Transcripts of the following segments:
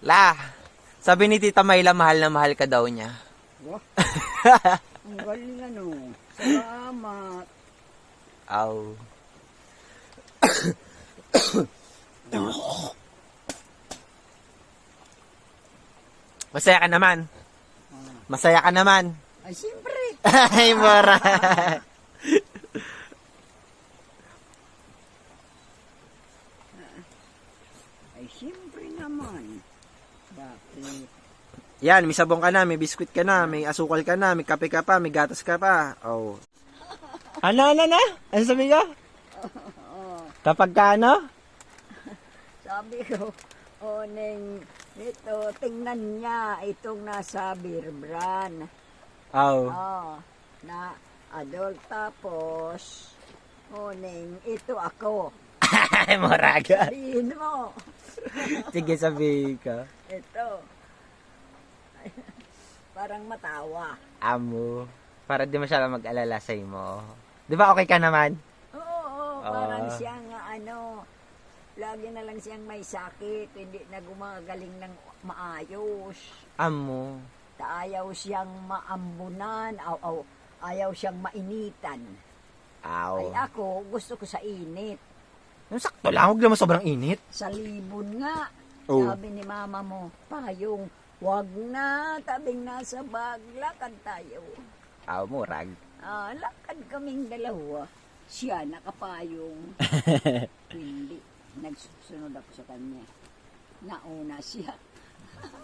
La, sabi ni Tita Mayla, mahal na mahal ka daw niya. Wah, ang galing ano. Salamat. Aw. Masaya ka naman. Masaya ka naman. Ay, siyempre. Ay, mora. Ay, siyempre naman. Yan, may sabong ka na, may biskwit ka na, may asukal ka na, may kape ka pa, may gatas ka pa. Oh. Ano, ano na? Ano sabi ko? Kapag ka ano? Sabi ko, o Neng, ito, tingnan niya itong nasa beer brand. Oh. Oh, na adult tapos, o Neng, ito ako. Ay, moraga. Sabihin mo, Sige, sabi ko. Ito. Parang matawa. Amo. Para di masyadong mag-alala sa mo. Di ba okay ka naman? Oo, oo, parang Ah. siyang ano, lagi na lang siyang may sakit, hindi na gumagaling ng maayos. Amo. Ta ayaw siyang maambunan, aw, aw, ayaw siyang mainitan. Aw. Ay ako, gusto ko sa init. Yung sakto lang, huwag naman sobrang init. Sa libon nga. Oh. Sabi ni mama mo, payong, wag na, tabing nasa bag, lakad tayo. Aw, murag. Ah, lakad kaming dalawa. Siya nakapayong. Hindi. Nagsusunod ako sa kanya. Nauna siya.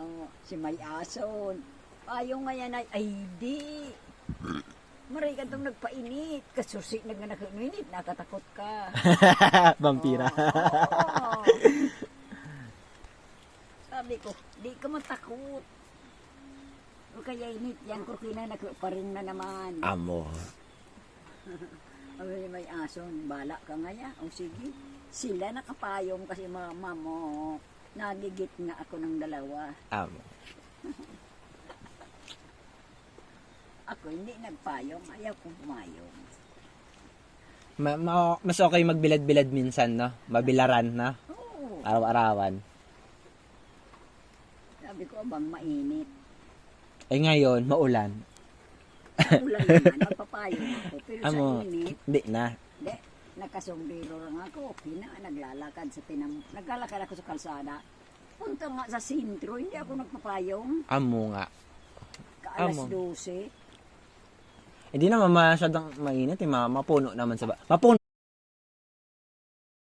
oh, si May Ason. Payong ngayon ay, ay di. Maray ka itong nagpainit. Kasusi na nga nakainit, nakatakot ka. Vampira. Oo. Sabi ko, di ka matakot. O kaya init yan, kurkina na pa rin na naman. Amo. Ni may ason, bala ka nga ya. O sige, sila nakapayong kasi mama mo. Nagigit nga ako ng dalawa. Amo. Ako hindi nagpayong, ayaw kong pumayong. Ma- ma- mas okay magbilad-bilad minsan, no? Mabilaran, no? Oo, Araw-arawan. sabi ko, abang mainit. Eh ngayon, maulan. Ulan naman, magpapayong ako. Pero Amo. sa init, Hindi na. Hindi, nakasombrero lang ako. Okay na, naglalakad sa tinam... Naglalakad ako sa kalsada. Punta nga sa sintro, hindi ako nagpapayong. Amo nga. Kaalas Amo. 12. Hindi naman masyadong mainit, eh. Ma- mapuno naman sa ba. Mapuno